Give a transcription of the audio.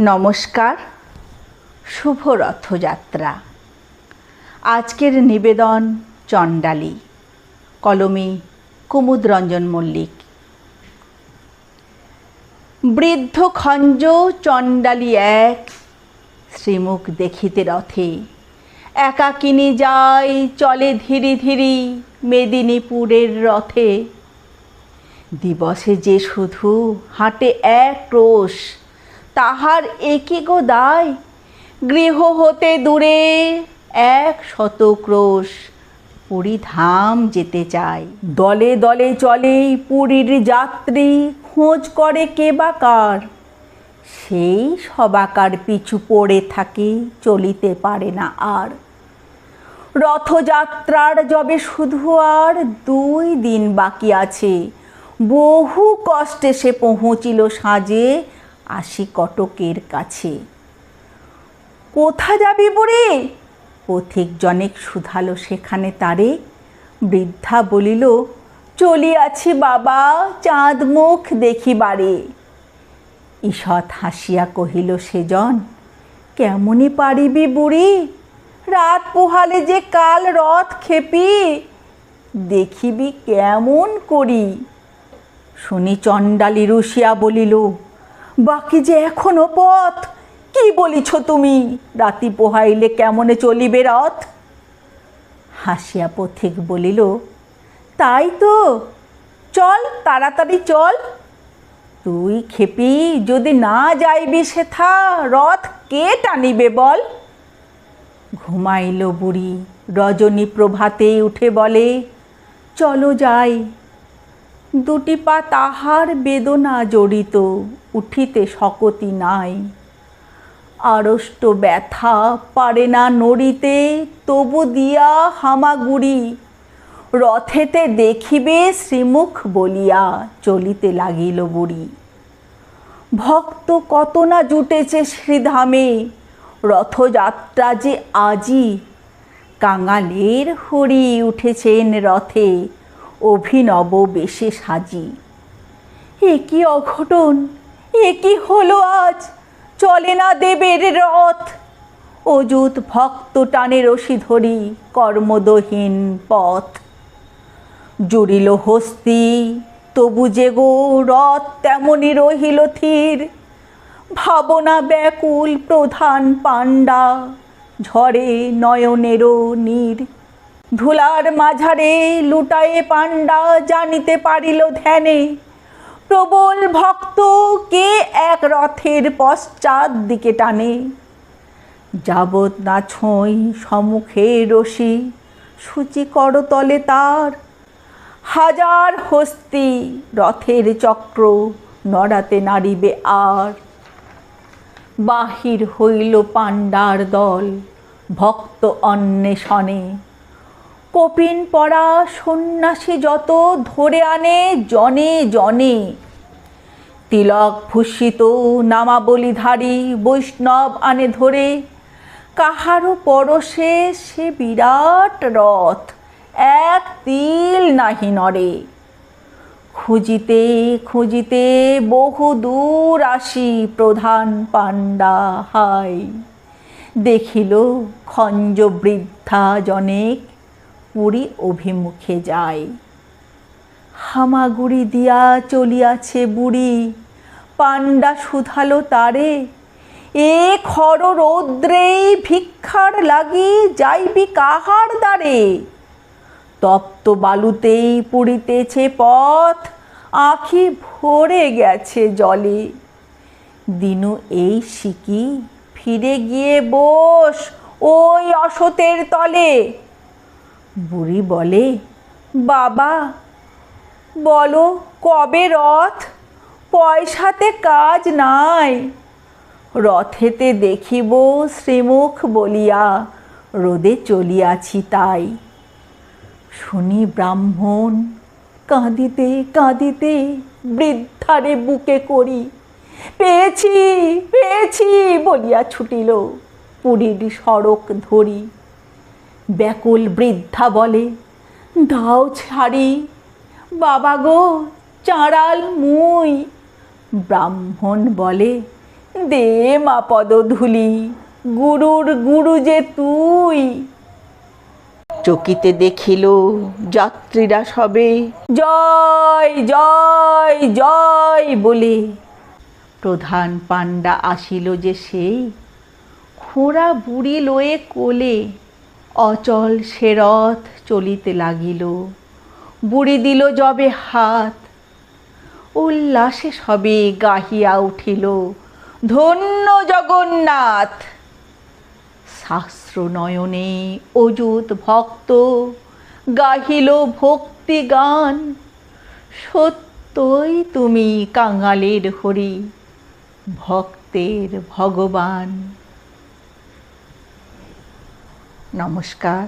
নমস্কার শুভ রথযাত্রা আজকের নিবেদন চণ্ডালী, কলমে কুমুদ রঞ্জন মল্লিক। বৃদ্ধ খঞ্জ চণ্ডালী এক, শ্রীমুখ দেখিতে রথে। একাকিনী যায় চলে ধীরে ধীরে মেদিনীপুরের রথে। দিবসে যে শুধু হাঁটে এক ক্রোশ তাহার একই গো দায়? গৃহ হতে দূরে এক শত ক্রোশ পুরী ধাম যেতে চায়। দলে দলে চলে পুরীর যাত্রী খোঁজ করে কে বা কার? সেই সবাকার পিছু পড়ে থাকে চলিতে পারে না আর। রথযাত্রার যবে শুধু আর দুই দিন বাকি আছে। বহু কষ্টে সে পৌঁছিল সাজে আসি কটকের কাছে। কোথা যাবি বুড়ি? পথিক জনেক শুধালো সেখানে তারে। বৃদ্ধা বলিল, চলিয়াছি বাবা, চাঁদ মুখ দেখিবারে ঈষৎ হাসিয়া কহিল, সেজন কেমনই পারিবি বুড়ি? রাত পোহালে যে কাল রথ খেপি, দেখিবি কেমন করি? শুনি চণ্ডালি রুশিয়া বলিল বাকি যে এখনও পথ? কি বলিছ তুমি? রাতি পোহাইলে কেমনে চলিবে রথ? হাসিয়া পথিক বলিল, তাই তো। চল, তাড়াতাড়ি চল। তুই খেপি, যদি না যাইবি সেথা, রথ কে টানিবে বল? ঘুমাইল বুড়ি, রজনী প্রভাতে উঠে বলে, চলো যাই। দুটি পা তাহার বেদনা জড়িত, উঠিতে শকতি নাই। আড়ষ্ট ব্যথা পারে না নড়িতে, তবু দিয়া হামাগুড়ি। রথেতে দেখিবে শ্রীমুখ বলিয়া চলিতে লাগিল বুড়ি। ভক্ত কত না জুটেছে শ্রীধামে, রথযাত্রা যে আজি। কাঙালের হরি উঠেছেন রথে অভিনব বেশে সাজি। এ কি অঘটন? এ কি হলো আজ? চলে না দেবের রথ। অযুত ভক্ত টানে রশি ধরি কর্মদহীন পথ। জুড়িল হস্তি, তবু যে গো রথ তেমনি রহিল থির ভাবনা ব্যাকুল প্রধান পাণ্ডা ঝরে নয়নেরও নীর। ধুলার মাঝারে লুটায়ে পাণ্ডা জানিতে পারিল ধ্যানে। প্রবল ভক্ত কে এক রথের পশ্চাৎ দিকে টানে। যাবৎ না ছোঁই সম্মুখে রশি সূচি করতলে তার। হাজার হস্তি রথের চক্র নড়াতে নাড়িবে আর। বাহির হইল পাণ্ডার দল ভক্ত অন্বেষণে। কপিন পড়া সন্ন্যাসী যত ধরে আনে জনে জনে। তিলক ভূষিত নামাবলিধারী বৈষ্ণব আনে ধরে। কাহারও পরশে সে বিরাট রথ, এক তিল নাহি নরে খুঁজিতে খুঁজিতে বহু দূর আসি প্রধান পাণ্ডা হাই। দেখিল খঞ্জ বৃদ্ধা জনেক পুরী অভিমুখে যায় হামাগুড়ি দিয়া চলিয়াছে বুড়ি, পাণ্ডা শুধালো তারে, এ খর রৌদ্রেই ভিক্ষার লাগি যাইবি কাহার দ্বারে। তপ্ত বালুতেই পুড়িতেছে পথ, আখি ভরে গেছে জলে। দিনু এই শিকি ফিরে গিয়ে বস ওই অসতের তলে। বুড়ি বলে, বাবা, বলো কবে রথ? পয়সাতে কাজ নাই। রথেতে দেখিব শ্রীমুখ বলিয়া, রোদে চলিয়াছি তাই। শুনি ব্রাহ্মণ, কাঁদিতে কাঁদিতে বৃদ্ধারে বুকে করি। পেয়েছি পেয়েছি বলিয়া ছুটিল পুরীর সড়ক ধরি। ব্যাকুল বৃদ্ধা বলে দাও ছাড়ি। বাবা গো চাঁড়াল মুই। ব্রাহ্মণ বলে দে মা পদধূলি গুরুর গুরু যে তুই। চকিতে দেখিল যাত্রীরা সবে জয় জয় জয় বলে। প্রধান পাণ্ডা আসিল যে সেই খোঁড়া বুড়ি লয়ে কোলে। অচল সে রথ চলিতে লাগিল। বুড়ি দিল যবে হাত। উল্লাসে সবে গাহিয়া উঠিল, ধন্য জগন্নাথ! শাস্ত্র নয়নে অযুত ভক্ত গাহিল ভক্তি গান সত্যই তুমি কাঙালের হরি, ভক্তের ভগবান। নমস্কার।